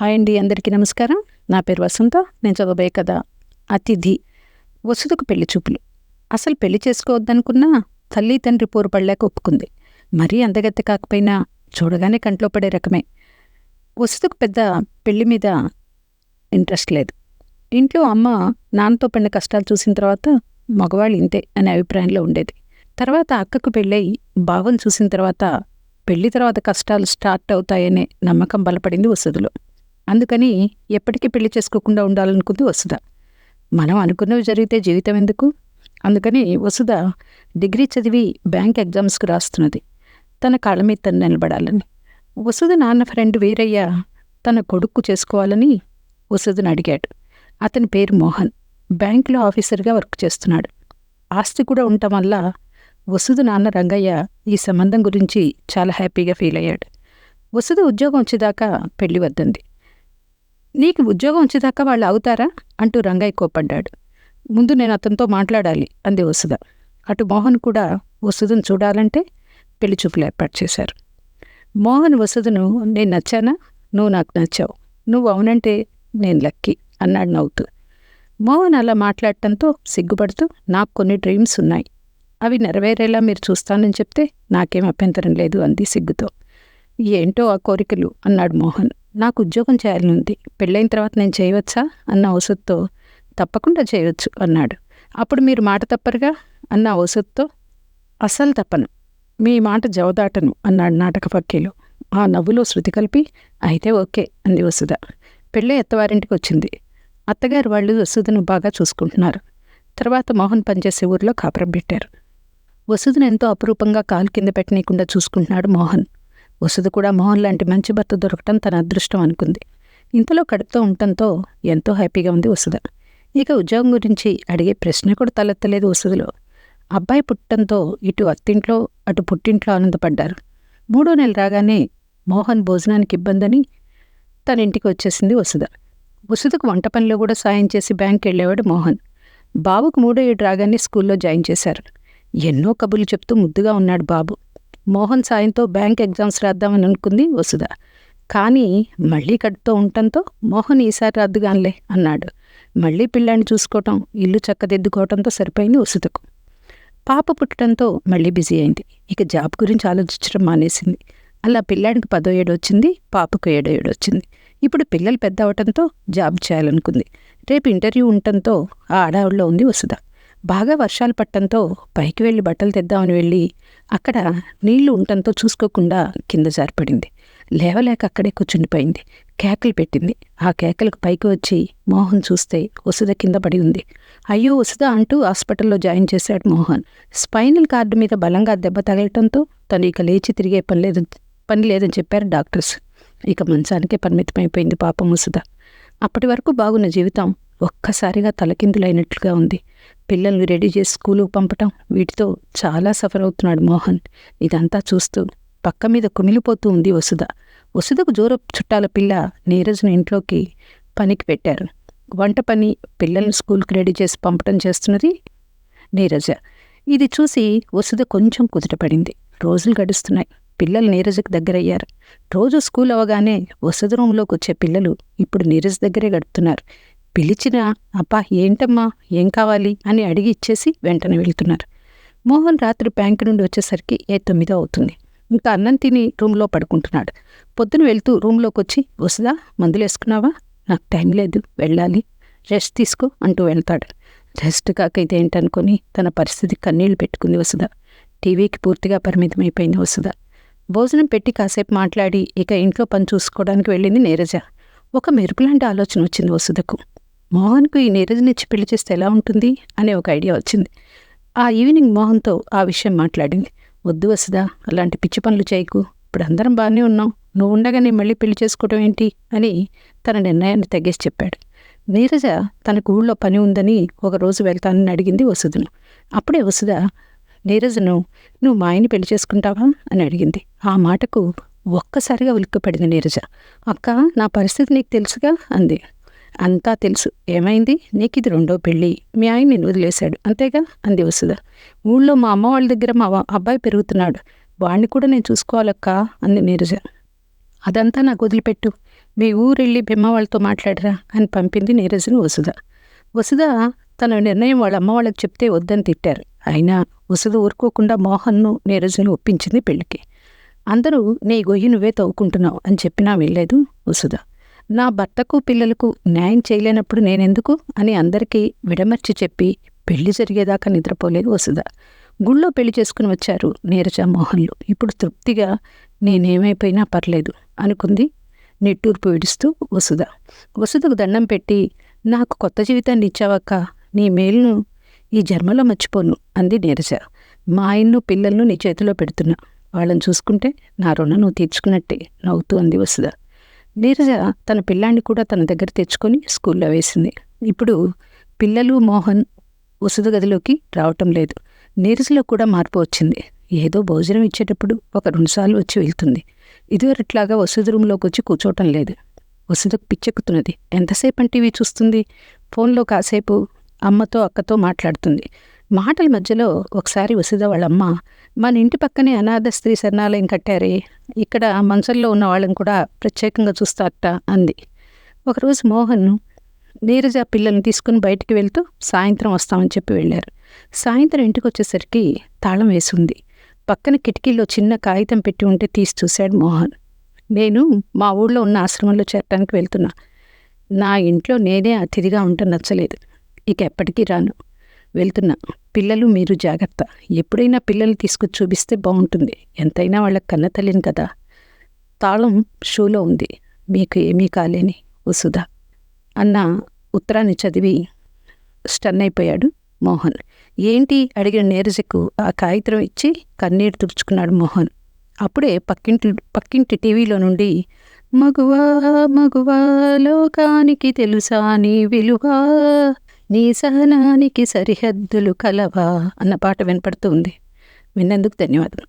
Hi అండి అందరికీ నమస్కారం. నా పేరు వసంత నేను చదవబోయే కదా అతిథి వసుదకు పెళ్ళి చూపులు. అసలు పెళ్ళి చేసుకోవద్దనుకున్నా తల్లి తండ్రి పోరు పడలేక ఒప్పుకుంది. మరీ అందగత్తె కాకపోయినా చూడగానే కంట్లో పడే రకమే. వసుదకు పెద్ద పెళ్ళి మీద ఇంట్రెస్ట్ లేదు. ఇంట్లో అమ్మ నాన్నతో పడిన కష్టాలు చూసిన తర్వాత మగవాళ్ళు ఇంతే అనే అభిప్రాయంలో ఉండేది. తర్వాత అక్కకు పెళ్ళై బావని చూసిన తర్వాత పెళ్ళి తర్వాత కష్టాలు స్టార్ట్ అవుతాయనే నమ్మకం బలపడింది వసతిలో అందుకని ఎప్పటికీ పెళ్ళి చేసుకోకుండా ఉండాలనుకుంది వసుధ. మనం అనుకున్నవి జరిగితే జీవితం ఎందుకు? అందుకని వసుధ డిగ్రీ చదివి బ్యాంక్ ఎగ్జామ్స్కి రాస్తున్నది. తన కాళ్ళ మీద తను నిలబడాలని. వసుధ నాన్న ఫ్రెండ్ వీరయ్య తన కొడుకు చేసుకోవాలని వసుధను అడిగాడు. అతని పేరు మోహన్. బ్యాంకులో ఆఫీసర్గా వర్క్ చేస్తున్నాడు. ఆస్తి కూడా ఉండటం వల్ల వసుధ నాన్న రంగయ్య ఈ సంబంధం గురించి చాలా హ్యాపీగా ఫీల్ అయ్యాడు. వసుధ ఉద్యోగం వచ్చేదాకా పెళ్ళి వద్దంది. నీకు ఉద్యోగం వచ్చేదాకా వాళ్ళు అవుతారా? అంటూ రంగయ్య కోపడ్డాడు ముందు నేను అతనితో మాట్లాడాలి అంది వసుధ. అటు మోహన్ కూడా వసుధను చూడాలంటే పెళ్ళి చూపులు ఏర్పాటు చేశారు. మోహన్ వసుధను నేను నచ్చానా? నువ్వు నాకు నచ్చావు. నువ్వు అవునంటే నేను లక్కీ అన్నాడు నవ్వుతూ. మోహన్ అలా మాట్లాడటంతో సిగ్గుపడుతూ నాకు కొన్ని డ్రీమ్స్ ఉన్నాయి. అవి నెరవేరేలా మీరు చూస్తానని చెప్తే నాకేం అభ్యంతరం లేదు అంది సిగ్గుతో. ఏంటో ఆ కోరికలు అన్నాడు మోహన్. నాకు ఉద్యోగం చేయాలని ఉంది పెళ్ళైన తర్వాత నేను చేయవచ్చా? అన్న ఔషధతో తప్పకుండా చేయవచ్చు అన్నాడు. అప్పుడు మీరు మాట తప్పరుగా? అన్న ఔషధతో అస్సలు తప్పను. మీ మాట జవదాటను అన్నాడు నాటక పక్కీలు ఆ నవ్వులో శృతి కలిపి అయితే ఓకే అంది వసుధ. పెళ్ళి అత్తవారింటికి వచ్చింది. అత్తగారు వాళ్ళు వసుధను బాగా చూసుకుంటున్నారు. తర్వాత మోహన్ పనిచేసే ఊర్లో కాపురం పెట్టారు. వసుధను ఎంతో అపురూపంగా కాలు కింద పెట్టనీయకుండా చూసుకుంటున్నాడు మోహన్. వసుధ కూడా మోహన్ లాంటి మంచి భర్త దొరకటం తన అదృష్టం అనుకుంది. ఇంతలో కడుపుతో ఉండటంతో ఎంతో హ్యాపీగా ఉంది వసుధ. ఇక ఉద్యోగం గురించి అడిగే ప్రశ్న కూడా తలెత్తలేదు వసుధలో. అబ్బాయి పుట్టడంతో ఇటు అత్తింట్లో అటు పుట్టింట్లో ఆనందపడ్డారు. మూడో నెల రాగానే మోహన్ భోజనానికి ఇబ్బందని తన ఇంటికి వచ్చేసింది వసుధ. వసుధకు వంట పనిలో కూడా సాయం చేసి బ్యాంక్ వెళ్ళేవాడు మోహన్. బాబుకు మూడో ఏడు రాగానే స్కూల్లో జాయిన్ చేశారు. ఎన్నో కబుర్లు చెప్తూ ముద్దుగా ఉన్నాడు బాబు. మోహన్ సాయంతో బ్యాంక్ ఎగ్జామ్స్ రాద్దామని అనుకుంది వసుధ. కానీ మళ్ళీ కడుపుతో ఉండటంతో మోహన్ ఈసారి రాద్దుగానిలే అన్నాడు. మళ్ళీ పిల్లాన్ని చూసుకోవటం ఇల్లు చక్కదిద్దుకోవటంతో సరిపోయింది వసుధకు. పాప పుట్టడంతో మళ్ళీ బిజీ అయింది. ఇక జాబ్ గురించి ఆలోచించడం మానేసింది. అలా పిల్లాడికి పదో ఏడు వచ్చింది పాపకు ఏడో ఏడు వచ్చింది. ఇప్పుడు పిల్లలు పెద్ద అవటంతో జాబ్ చేయాలనుకుంది. రేపు ఇంటర్వ్యూ ఉండటంతో ఆ ఆడావిడలో ఉంది వసుధ. బాగా వర్షాలు పట్టంతో పైకి వెళ్ళి బట్టలు తెద్దామని వెళ్ళి అక్కడ నీళ్ళు ఉండటంతో చూసుకోకుండా కింద జారిపడింది. లేవలేక అక్కడే కూర్చుండిపోయింది. కేకలు పెట్టింది. ఆ కేకలకు పైకి వచ్చి మోహన్ చూస్తే వసుధ కింద పడి ఉంది. అయ్యో వసుధ అంటూ హాస్పిటల్లో జాయిన్ చేశాడు మోహన్. స్పైనల్ కార్డు మీద బలంగా దెబ్బ తగలటంతో తను ఇక లేచి తిరిగే పని లేదు పని లేదని చెప్పారు డాక్టర్స్. ఇక మంచానికే పరిమితమైపోయింది పాపం వసుధ. అప్పటి వరకు బాగున్న జీవితం ఒక్కసారిగా తలకిందులైనట్లుగా ఉంది. పిల్లల్ని రెడీ చేసి స్కూలుకు పంపటం వీటితో చాలా సఫర్ అవుతున్నాడు మోహన్. ఇదంతా చూస్తూ పక్క మీద కుమిలిపోతూ ఉంది వసుధ. వసుధకు జోర చుట్టాల పిల్ల నీరజ్ను ఇంట్లోకి పనికి పెట్టారు. వంట పని పిల్లల్ని స్కూల్కి రెడీ చేసి పంపటం చేస్తున్నది నీరజ. ఇది చూసి వసుధ కొంచెం కుదుటపడింది. రోజులు గడుస్తున్నాయి. పిల్లలు నీరజకు దగ్గరయ్యారు. రోజు స్కూల్ అవగానే వసతి రూంలోకి వచ్చే పిల్లలు ఇప్పుడు నీరజ్ దగ్గరే గడుపుతున్నారు. పిలిచిన అబ్బా ఏంటమ్మా? ఏం కావాలి? అని అడిగి ఇచ్చేసి వెంటనే వెళ్తున్నారు. మోహన్ రాత్రి బ్యాంకు నుండి వచ్చేసరికి ఏ తొమ్మిదో అవుతుంది. ఇంకా అన్నం తిని రూమ్లో పడుకుంటున్నాడు. పొద్దున వెళ్తూ రూమ్లోకి వచ్చి వసుదా మందులు వేసుకున్నావా? నాకు టైం లేదు వెళ్ళాలి. రెస్ట్ తీసుకో అంటూ వెళ్తాడు. రెస్ట్ కాక ఇదేంటనుకొని తన పరిస్థితి కన్నీళ్ళు పెట్టుకుంది వసుధ. టీవీకి పూర్తిగా పరిమితమైపోయింది వసుధ. భోజనం పెట్టి కాసేపు మాట్లాడి ఇక ఇంట్లో పని చూసుకోవడానికి వెళ్ళింది నీరజ. ఒక మెరుపులాంటి ఆలోచన వచ్చింది వసుధకు. మోహన్కు ఈ నీరజనిచ్చి పెళ్ళి చేస్తే ఎలా ఉంటుంది? అనే ఒక ఐడియా వచ్చింది. ఆ ఈవినింగ్ మోహన్తో ఆ విషయం మాట్లాడింది. వద్దు వసుదా అలాంటి పిచ్చి పనులు చేయకు. ఇప్పుడు అందరం బాగానే ఉన్నాం. నువ్వు ఉండగానే మళ్ళీ పెళ్ళి చేసుకోవడం ఏంటి? అని తన నిర్ణయాన్ని తగ్గేసి చెప్పాడు. నీరజ తనకు ఊళ్ళో పని ఉందని ఒకరోజు వెళ్తానని అడిగింది వసుధను. అప్పుడే వసుధ నీరజను నువ్వు మా ఆయన్ని పెళ్ళి చేసుకుంటావా? అని అడిగింది. ఆ మాటకు ఒక్కసారిగా ఉలిక్కపడింది నీరజ. అక్క నా పరిస్థితి నీకు తెలుసుగా? అంది. అంతా తెలుసు. ఏమైంది? నీకు ఇది రెండో పెళ్ళి. మీ ఆయన నేను వదిలేశాడు. అంతేగా? అంది వసుధ. ఊళ్ళో మా అమ్మ వాళ్ళ దగ్గర మా అబ్బాయి పెరుగుతున్నాడు. వాణ్ణి కూడా నేను చూసుకోవాలక్కా? అంది నీరజ. అదంతా నాకు వదిలిపెట్టు. మీ ఊరెళ్ళి బిమ్మ వాళ్ళతో మాట్లాడరా అని పంపింది నీరజను వసుధ. వసుధ తన నిర్ణయం వాళ్ళ అమ్మ వాళ్ళకి చెప్తే వద్దని తిట్టారు. అయినా వసుధ ఊరుకోకుండా మోహన్ను నీరజ్ని ఒప్పించింది పెళ్ళికి అందరూ నీ గొయ్యి నువ్వే తవ్వుకుంటున్నావు అని చెప్పినా వెళ్ళలేదు వసుధ. నా భర్తకు పిల్లలకు న్యాయం చేయలేనప్పుడు నేనెందుకు? అని అందరికీ విడమర్చి చెప్పి పెళ్ళి జరిగేదాకా నిద్రపోలేదు వసుధ. గుళ్ళో పెళ్ళి చేసుకుని వచ్చారు నీరజ మోహన్లు. ఇప్పుడు తృప్తిగా నేనేమైపోయినా పర్లేదు అనుకుంది నిట్టూర్పు విడుస్తూ వసుధ. వసుధకు దండం పెట్టి నాకు కొత్త జీవితాన్ని ఇచ్చావక్క నీ మేలును ఈ జన్మలో మర్చిపోను అంది నీరజ. మా ఆయన్ను పిల్లలను నీ చేతిలో పెడుతున్నా. వాళ్ళని చూసుకుంటే నా రుణం నువ్వు తీర్చుకున్నట్టే నవ్వుతూ అంది వసుధ. నీరజ తన పిల్లాన్ని కూడా తన దగ్గర తెచ్చుకొని స్కూల్లో వేసింది. ఇప్పుడు పిల్లలు మోహన్ వసతి గదిలోకి రావటం లేదు. నీరజలో కూడా మార్పు వచ్చింది. ఏదో భోజనం ఇచ్చేటప్పుడు ఒక రెండుసార్లు వచ్చి వెళ్తుంది. ఇదివరట్లాగా వసతి రూమ్లోకి వచ్చి కూర్చోవటం లేదు. వసతికి పిచ్చెక్కుతున్నది. ఎంతసేపు టీవీ చూస్తుంది? ఫోన్లో కాసేపు అమ్మతో అక్కతో మాట్లాడుతుంది. మాటల మధ్యలో ఒకసారి వసుధ వాళ్ళమ్మ మన ఇంటి పక్కనే అనాథ స్త్రీ శరణాలయం కట్టారే ఇక్కడ మంచంలో ఉన్న వాళ్ళని కూడా ప్రత్యేకంగా చూస్తారట అంది. ఒకరోజు మోహన్ నీరజ పిల్లల్ని తీసుకుని బయటికి వెళ్తూ సాయంత్రం వస్తామని చెప్పి వెళ్ళారు. సాయంత్రం ఇంటికి వచ్చేసరికి తాళం వేసింది. పక్కన కిటికీలో చిన్న కాగితం పెట్టి ఉంటే తీసి చూశాడు మోహన్. నేను మా ఊళ్ళో ఉన్న ఆశ్రమంలో చేరటానికి వెళ్తున్నా. నా ఇంట్లో నేనే అతిథిగా ఉంటే నచ్చలేదు. ఇక ఎప్పటికీ రాను. వెళ్తున్నా. పిల్లలు మీరు జాగ్రత్త. ఎప్పుడైనా పిల్లల్ని తీసుకొచ్చి చూపిస్తే బాగుంటుంది. ఎంతైనా వాళ్ళకి కన్న తల్లిని కదా. తాళం షూలో ఉంది. మీకు ఏమీ కాలేని వసుధ. అన్న ఉత్తరాన్ని చదివి స్టన్ అయిపోయాడు మోహన్. ఏంటి? అడిగిన నీరజకు ఆ కాగితం ఇచ్చి కన్నీరు తుడుచుకున్నాడు మోహన్. అప్పుడే పక్కింటి పక్కింటి టీవీలో నుండి మగువా మగువా లోకానికి తెలుసా నీ విలువ? నీ సహనానికి సరిహద్దులు కలవా అన్న పాట వినపడుతూ ఉంది. విన్నందుకు ధన్యవాదాలు